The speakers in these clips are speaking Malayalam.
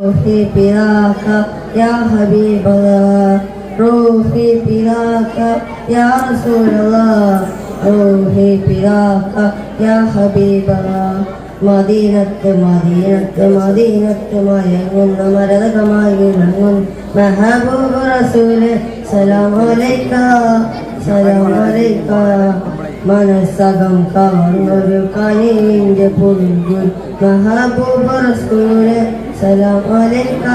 روحي فداك يا حبيب الله روحي فداك يا رسول الله روحي فداك يا حبيب الله മദീനത്ത് മദീനത്ത് മദീനത്ത് മയങ്ങുന്ന മരതകമായി വിളങ്ങും മെഹബൂബ് റസൂല് സലാമലൈക്ക സലാമലൈക്ക മനസ്സകം കാണൊരു കനിവിന്റെ പുൽകുൽ മെഹബൂബ് റസൂല് സലാം عليك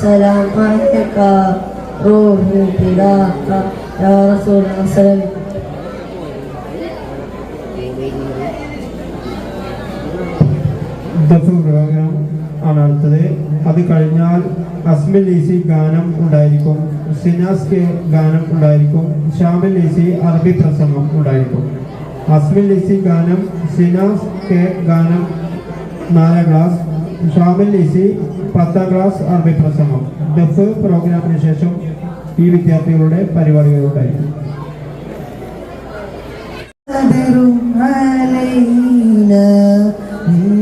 സലാം അലൈക്ക റൂഹി ഫിദാക യാ റസൂൽ സലാം ദഫ് പ്രോഗ്രാം ആണ് അടുത്തത്. അത് കഴിഞ്ഞാൽ അസ്മിൽ ഈസി ഗാനം ഉണ്ടായിരിക്കും. സിനാസ് കെ ഗാനം ഉണ്ടായിരിക്കും. ഷാമിൽ ഈസി അറബി പ്രസംഗം ഉണ്ടായിരിക്കും. അസ്മിൽ ഈസി ഗാനം സിനാസ് കെ ഗാനം നാലാം ക്ലാസ്. ഷാമിൽ ഈസി പത്താം ക്ലാസ് അറബി പ്രസംഗം ദഫ് പ്രോഗ്രാമിന് ശേഷം ഈ വിദ്യാർത്ഥികളുടെ പരിപാടികളുണ്ടായിരിക്കും قدر علينا من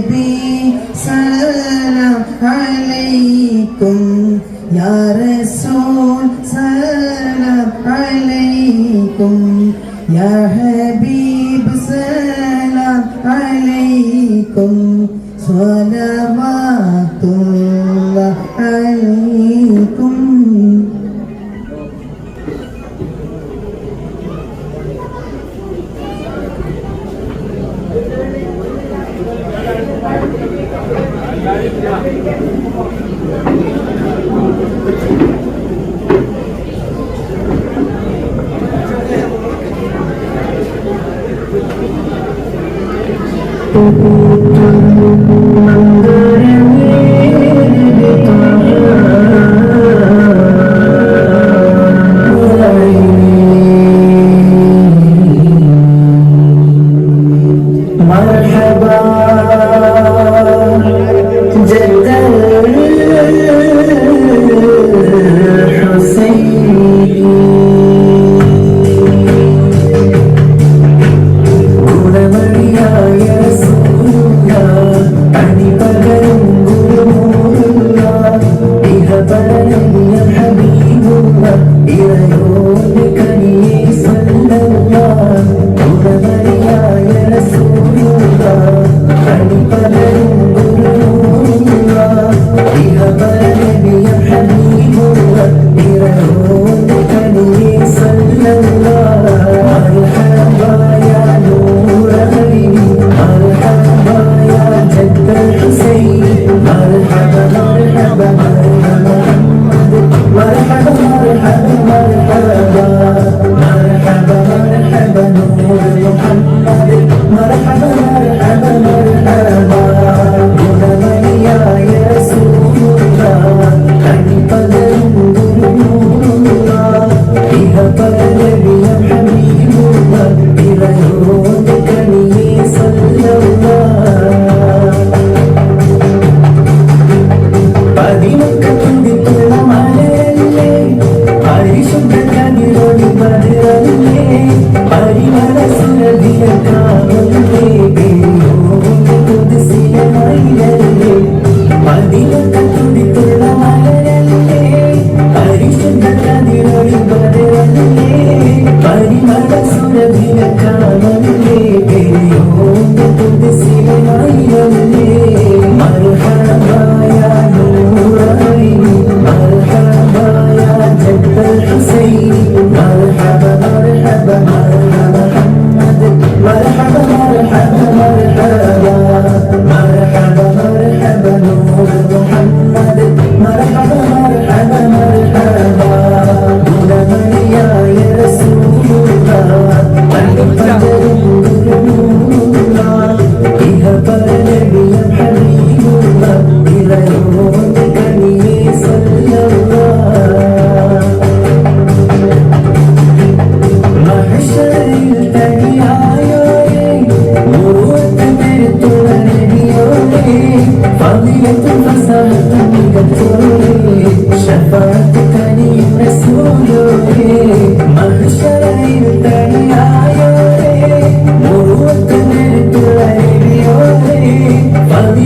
നബി സലാം അലൈക്കും. യാ റസൂൽ സലാം അലൈക്കും. യാ ഹബീബ് സലാം അലൈക്കും. സ്വലവാത്തുള്ള അലൈ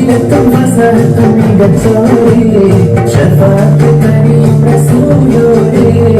لكم فسرتم من قد شعوري شفعت تاني رسول يوري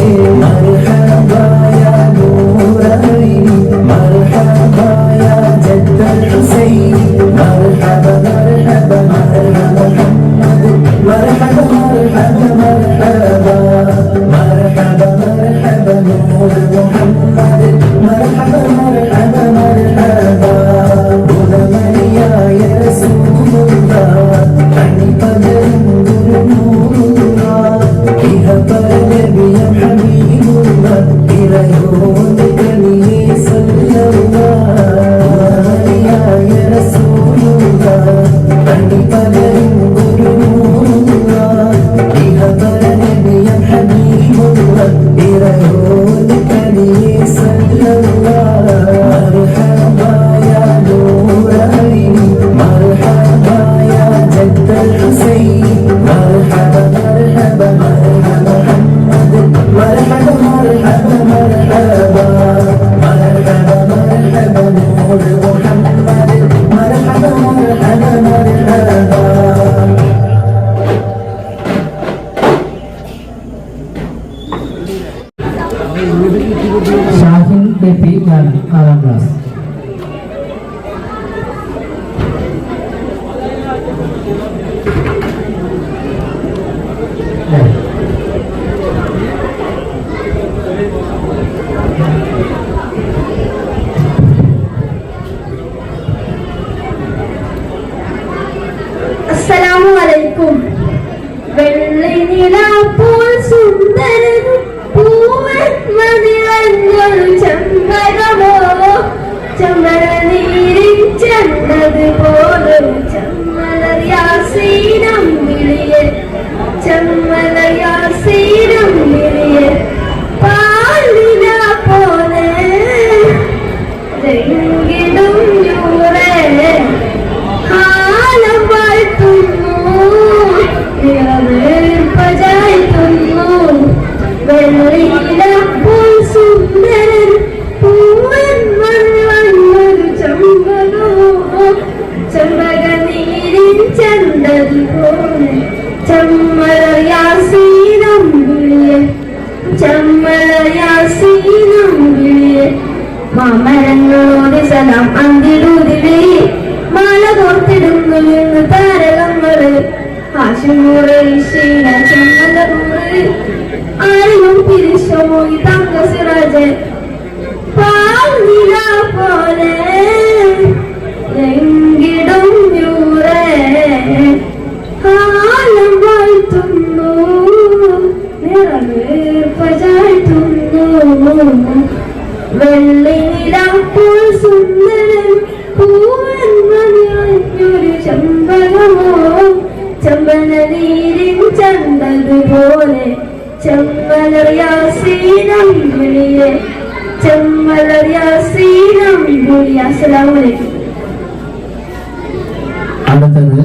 അടുത്തത്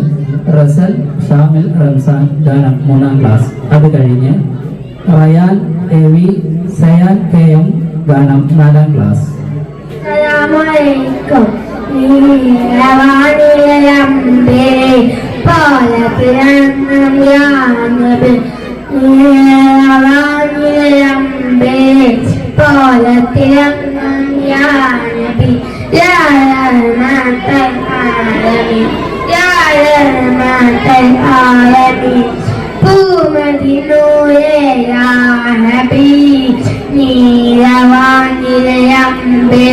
റസൽ ഷാമിൽ റംസാൻ ദാനം മൂന്നാം ക്ലാസ്. അത് കഴിഞ്ഞ് Rayan A V Sayan K M ഗാനം നാലാം ക്ലാസ്. പോലത്തിലം يا رحمة العالمين يا رحمة العالمين ഭൂമതിനൂരെ യാഹബി നീലവാനിലയമ്പേ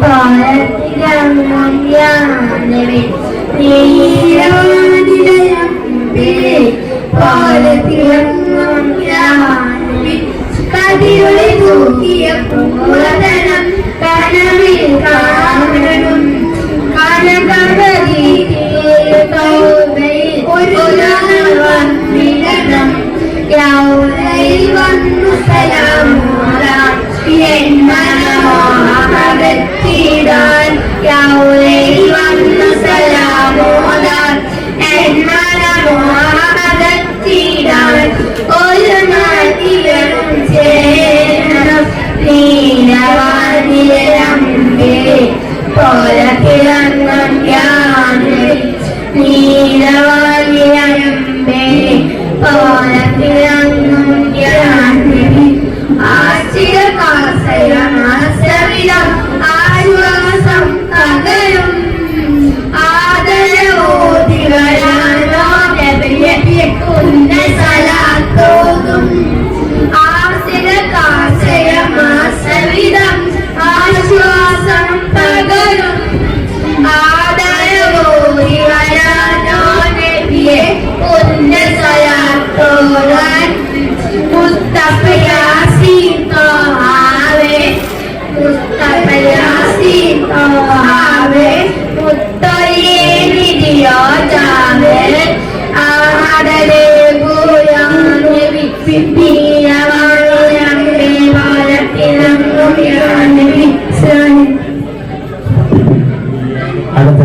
പാലത്തിലങ്ങും യാനവി നീലവാനിലയമ്പേ പാലത്തിലങ്ങ in my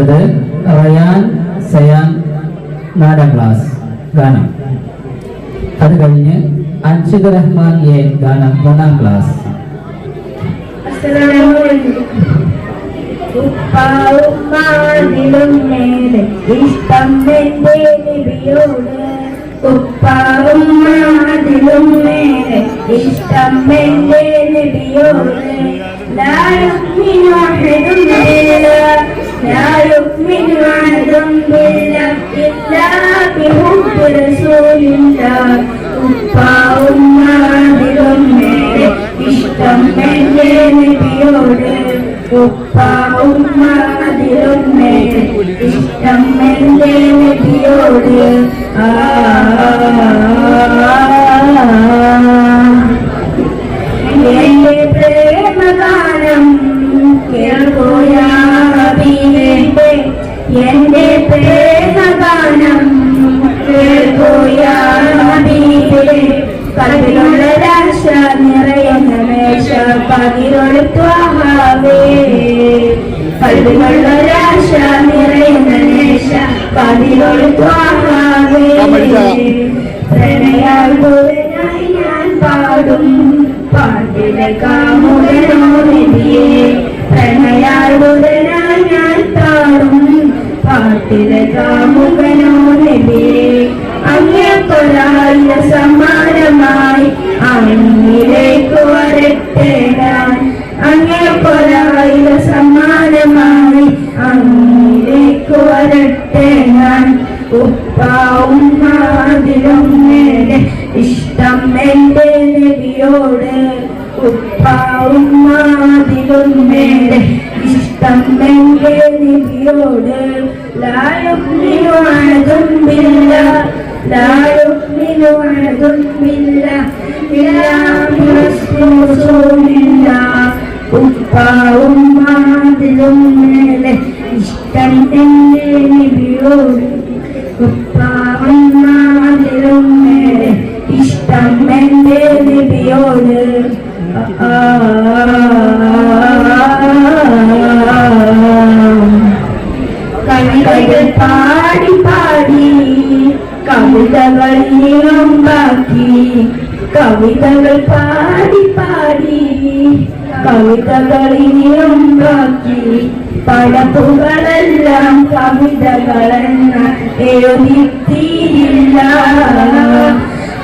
ചെയ്യുന്നത് റയാൻ സയാൻ നാടൻ ക്ലാസ് ഗാനം. അത് കഴിഞ്ഞ് അൻഷിദ് റഹ്മാൻ എ ഗാനം മൂന്നാം ക്ലാസ്. ഉപ്പാവുമാതിലും നേരെ ഇഷ്ടം എന്റെ നബിയോട് ഉപ്പാവുമാതിലും നേരെ ഇഷ്ടം എന്റെ നബിയോട് ലാ യുഗ്മിനു അഹദും لا يؤمن أحد بالله إلا بحب رسول الله ഉപ്പാവുമാതിലും നേരെ ഇഷ്ടം എന്റെ നബിയോട് ഉപ്പാവുമാതിലും നേരെ ഇഷ്ടം എന്റെ നബിയോട് ആ എന്റെ പ്രേമഗാനം കേൾക്കോയാബീന്റെ എന്റെ പ്രേമഗാനം കൽവിലുള്ള രാശ നിറയുന്ന മേശ പതിരൊഴുത്വാവേ കൽവിലുള്ള രാശ നിറയുന്ന മേശ പ്രണയാൽ പ്രണയാൽപൂരനായി ഞാൻ പാടും. പാട്ടിലെ കാമുകനോ നബിയെ. പ്രണയാൽപൂരനായി ഞാൻ എന്റെ നബിയോട് ഉപ്പാവും മാതിലും മേലെ ഇഷ്ടം എന്റെ നബിയോട് കവിതകൾ പാടി പാടി കവിതകൾ നീളമ്പാക്കി കവിതകൾ പാടി പാടി കവിതകൾ നീളമ്പാക്കി എഴുതിത്തീരില്ല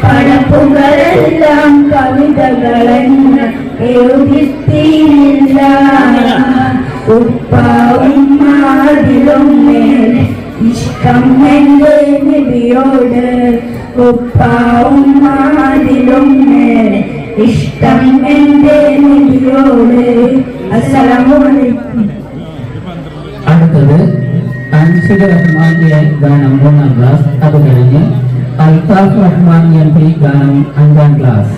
പടപ്പുകളെല്ലാം കവിതകളെന്ന എഴുതിത്തീരില്ല. ഉപ്പാവും ഇഷ്ടം എന്റെ നിധിയോട്. ഉപ്പാവും മാതിലും മേലെ ഇഷ്ടം എന്റെ നിധിയോട്. അസ്സലാമലൈക്കും അടുത്തത് Rahman yang ganam lima belas atau Altaf Rahman yang beri enam belas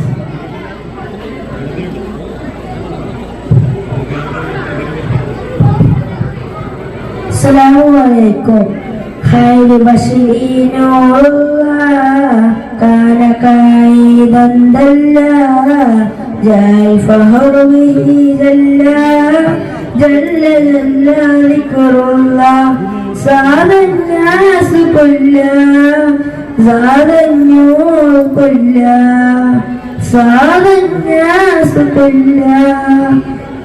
Assalamualaikum. Khairi masyidin Allah Kana kaidan dalla Jai fahar bihi dalla Jalla jalla likru سعد الناس كلها زاد النور كلها سعد الناس كلها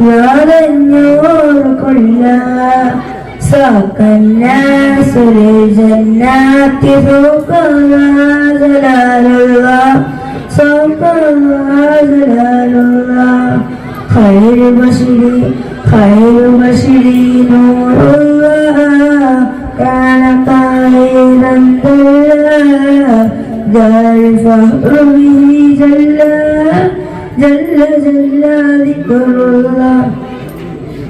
زاد النور كلها ساق الناس للجنات فوق الله جلال الله سوق الله جلال الله خير بشري خير بشري نور الله كان قائلا دلا جاء الفخر به جلا جل جل ذكر الله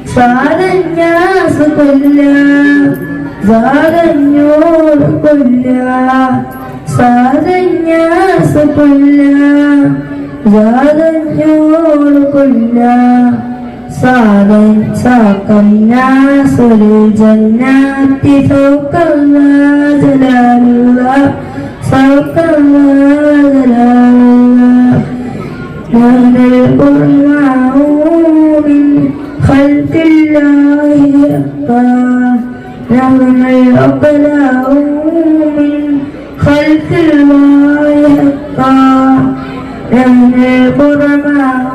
صار الناس كلها زاد النور كلها صار الناس كلها زاد النور كلها صار ساق الناس للجنات فوق الله جلال الله فوق الله جلال الله نهلك معه من خلق الله أبقى نحن العقلاء من خلق الله أبقى نحن القرباء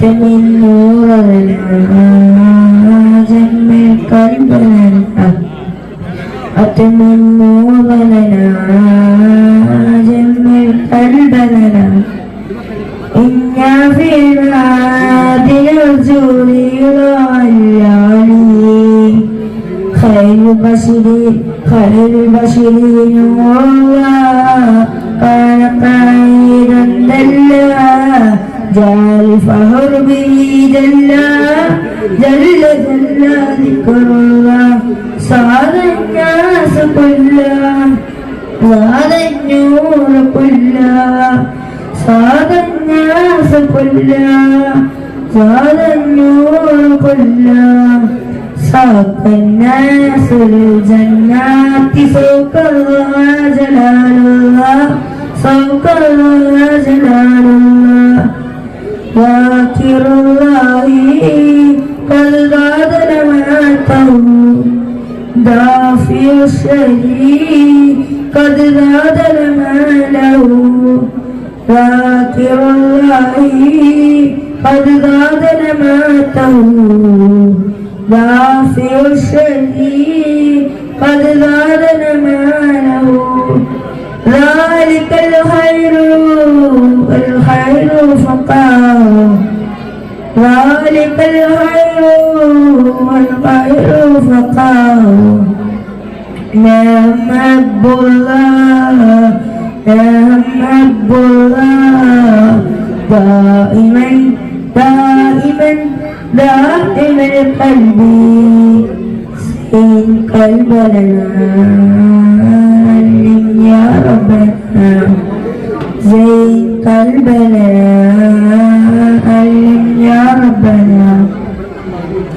أتمن نورنا جمع قلبنا أتمن نورنا جمع قلبنا إنا في العادل الجوري والعلي خير البشر خير البشر نور جل جل ذكر الله صار الناس كلها زاد النور كلها صاد الناس كلها زاد النور كلها ساق الناس للجنات سوق الله جلال الله سوق الله جلال الله ذاكر الله قد زاد الماله ذاكر الله قد زاد نماته دافع الشهي قد زاد نماله ذلك الخير الخير فقاه ذلك الخير والخير فقاه فقاه نحب الله نحب الله دائما دائما دائما القلب سين قلبنا يا ربنا زين قلبنا يا ربنا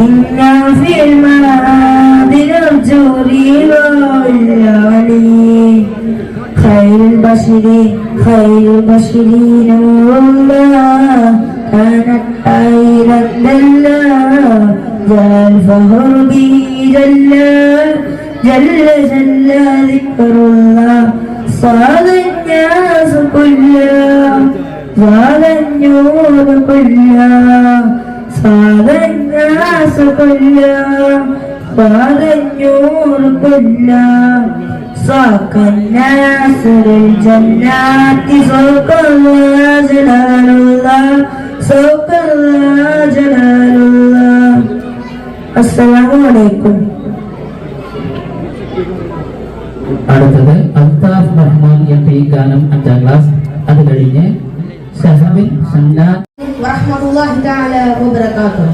إنا في الماضي نرجو البشر خير البشر نور الله كانت خيرا دلا جاء الفهر به جلا جل جل ذكر الله صاد الناس كلها صاد النور كلها صاد الناس كلها صاد النور كلها ساق الناس للجنات سوق الله جلال الله سوق الله جلال الله السلام عليكم അടുത്തത് അൽത്താഫ് റഹ്മാൻ എം പി ഗാനം അഞ്ചാം ക്ലാസ് അത് കഴിഞ്ഞ് ഷഹബിൻ ഷംനാൻ ورحمة الله تعالى وبركاته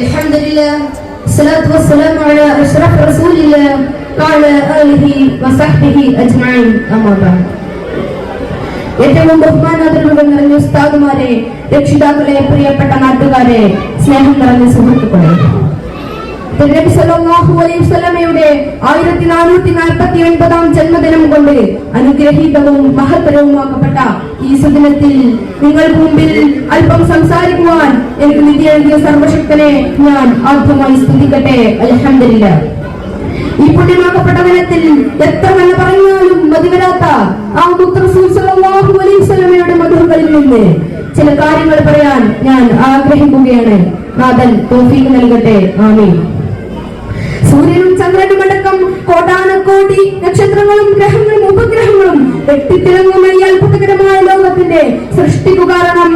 الحمد لله الصلاة والسلام على أشرف رسول الله وعلى آله وصحبه أجمعين أما بعد ഏറ്റവും ബഹുമാനാദരവുകൾ നിറഞ്ഞ ഉസ്താദുമാരെ രക്ഷിതാക്കളെ പ്രിയപ്പെട്ട നാട്ടുകാരെ സ്നേഹം നിറഞ്ഞ സുഹൃത്തുക്കളെ നബി സല്ലല്ലാഹു അലൈഹി വസല്ലമയുടെ ആയിരത്തി നാനൂറ്റി നാൽപ്പത്തി ഒൻപതാം ജന്മദിനം കൊണ്ട് അനുഗ്രഹീതവും മഹത്തരവുമാക്കപ്പെട്ട ഈ സുദിനത്തിൽ നിങ്ങൾക്ക് മുമ്പിൽ അല്പം സംസാരിക്കുവാൻ എനിക്ക് നിധി എഴുതിയ സർവശക്തനെ ഞാൻ ആദ്യമായി സ്തുതിക്കട്ടെ അൽഹംദുലില്ല ഈ പുണ്യമാക്കപ്പെട്ട ദിനത്തിൽ എത്ര നല്ല പറഞ്ഞാലും മതിവരാത്ത ആ അലൈഹി വസല്ലമയുടെ മധുരങ്ങളിൽ നിന്ന് ചില കാര്യങ്ങൾ പറയാൻ ഞാൻ ആഗ്രഹിക്കുകയാണ്. നാഥൻ തോഫീക്ക് നൽകട്ടെ. ആമീൻ. സൂര്യനും ചന്ദ്രനും അടക്കം കോടാനക്കോടി നക്ഷത്രങ്ങളും ഗ്രഹങ്ങളും ഉപഗ്രഹങ്ങളും വെട്ടിത്തിളങ്ങുന്ന ഈ അത്ഭുതകരമായ ലോകത്തിന്റെ സൃഷ്ടിക്കു കാരണം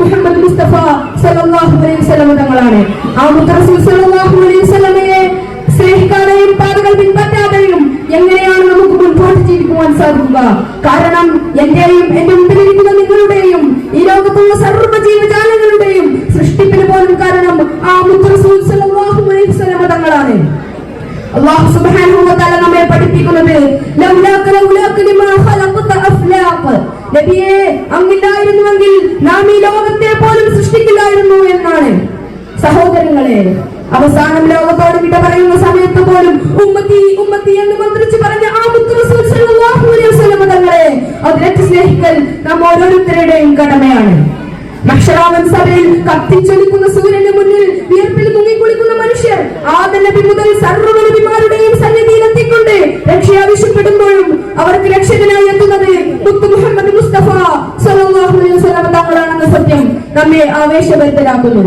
മുഹമ്മദ് മുസ്തഫ സല്ലല്ലാഹു അലൈഹി തങ്ങളാണ്. ആ മുത്തറസൂൽ സല്ലല്ലാഹു അലൈഹി നാം ഈ ലോകത്തെ പോലും സൃഷ്ടിക്കില്ലായിരുന്നു എന്നാണ് സഹോദരങ്ങളെ അവസാനം ലോകത്തോട് വിട പറയുന്ന സമയത്ത് പോലും ഉമ്മത്തി ഉമ്മത്തി എന്ന് മന്ത്രിച്ച് പറഞ്ഞ ആ മുത്ത് അതിനെ അലൈഹി വസല്ലം തങ്ങളെ സ്നേഹിക്കൽ നാം ഓരോരുത്തരുടെയും കടമയാണ്. ഭക്ഷണാവൻ സഭയിൽ കത്തിച്ചൊലിക്കുന്ന സൂര്യന്റെ മുന്നിൽ വീർപ്പിൽ മുങ്ങിക്കുളിക്കുന്ന മനുഷ്യർ ആദലബി മുതൽ സർവനബിമാരുടെയും സന്നിധിയിൽ എത്തിക്കൊണ്ട് രക്ഷ ആവശ്യപ്പെടുമ്പോഴും അവർക്ക് രക്ഷകനായി എത്തുന്നത് മുത്തു മുഹമ്മദ് മുസ്തഫ സലാഹുലി വസ്ലാം തങ്ങളാണെന്ന സത്യം നമ്മെ ആവേശഭരിതരാക്കുന്നു.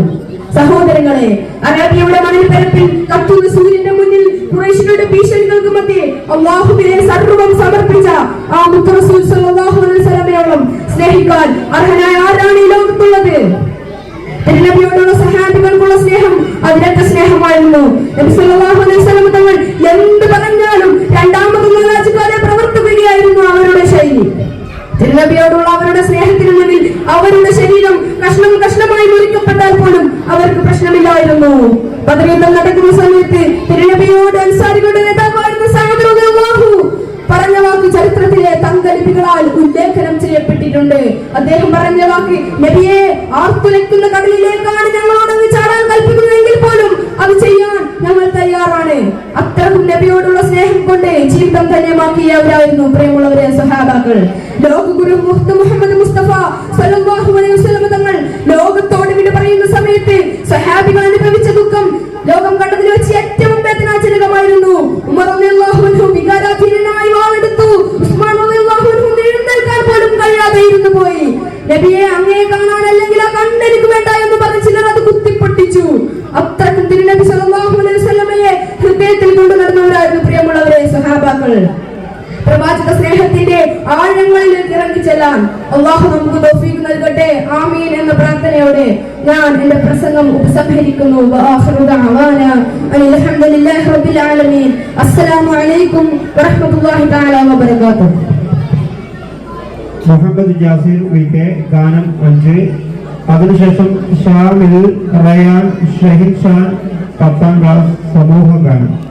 സഹോദരങ്ങളെ അറേബ്യയുടെ മണൽപ്പരപ്പിൽ കത്തുന്ന സൂര്യന്റെ മുന്നിൽ കുറേശികളുടെ ഭീഷണികൾക്ക് മധ്യേ അള്ളാഹുവിനെ സർവം സമർപ്പിച്ച ആ മുത്തറസൂൽ സല്ലല്ലാഹു അലൈഹി വസല്ലമയോളം സ്നേഹിക്കാൻ അർഹനായ ആരാണ് ഈ ലോകത്തുള്ളത്? തിരുനബിയോടുള്ള സഹാബികൾക്കുള്ള സ്നേഹം അതിരറ്റ സ്നേഹമായിരുന്നു. നബി സല്ലല്ലാഹു അലൈഹി തങ്ങൾ എന്ത് പറഞ്ഞാലും രണ്ടാമതൊന്നും രാജ്യക്കാരെ പ്രവർത്തിക്കുകയായിരുന്നു അവരുടെ ശൈലി. തിരുനബിയോടുള്ള അവരുടെ സ്നേഹത്തിന് മുന്നിൽ അവരുടെ ശരീരം കഷ്ണം കഷ്ണമായി മുറിക്കപ്പെട്ടാൽ പോലും അവർക്ക് പ്രശ്നമില്ലായിരുന്നു. ബദരീതം നടക്കുന്ന സമയത്ത് തിരുനബിയോട് അൻസാരികളുടെ നേതാവായിരുന്ന റളിയല്ലാഹു പറഞ്ഞ വാക്ക് ചരിത്രത്തിലെ തങ്കലിപികളാൽ ഉല്ലേഖനം ചെയ്യപ്പെട്ടിട്ടുണ്ട്. അദ്ദേഹം പറഞ്ഞ വാക്ക് നബിയെ ആർത്തുലയ്ക്കുന്ന കടലിലേക്കാണ് ഞങ്ങളോട് ചാടാൻ കൽപ്പിക്കുന്നതെങ്കിൽ പോലും അത് ചെയ്യാൻ ഞങ്ങൾ തയ്യാറാണ്. അത്രക്കും നബിയോടുള്ള സ്നേഹം കൊണ്ട് ജീവിതം ധന്യമാക്കിയവരായിരുന്നു പ്രിയമുള്ളവരെ സഹാബാക്കൾ. ലോകഗുരു മുഹമ്മദ് മുസ്തഫ സല്ലല്ലാഹു അലൈഹി വസല്ലം തങ്ങൾ ലോകത്തോട് വിട പറയുന്ന സമയത്ത് സഹാബികൾ അനുഭവിച്ച ദുഃഖം ലോകം കണ്ടതിൽ വെച്ച് ഏറ്റവും വേദനാജനകമായിരുന്നു. ഉമർ റളിയല്ലാഹു അൻഹു വികാരാധീനനായി വാളെടുത്തു. ഉസ്മാൻ റളിയല്ലാഹു അൻഹു എഴുന്നേൽക്കാൻ പോലും കഴിയാതെ ഇരുന്നു പോയി. നബിയെ അങ്ങേ കാണാൻ അല്ലെങ്കിൽ ആ കണ്ണെനിക്ക് വേണ്ട എന്ന് പറഞ്ഞ് ചിലർ അത് കുത്തിപ്പൊട്ടിച്ചു. പ്രവാചക സ്നേഹത്തിന്റെ ആഴങ്ങളിലേക്ക് ഇറങ്ങി ചെല്ലാൻ അള്ളാഹു നമുക്ക് തൗഫീഖ് നൽകട്ടെ. ആമീൻ എന്ന പ്രാർത്ഥനയോടെ ഞാൻ എന്റെ പ്രസംഗം ഉപസംഹരിക്കുന്നു. അസ്സലാമു അലൈക്കും വറഹ്മത്തുള്ളാഹി തആല വബറകാതുഹു. മുഹമ്മദ് ജാസിർ വി ഗാനം അഞ്ച്. അതിനുശേഷം ഷാമിൽ റയാൻ ഷഹിദ് ഷാൻ പത്താം ക്ലാസ് സമൂഹ ഗാനം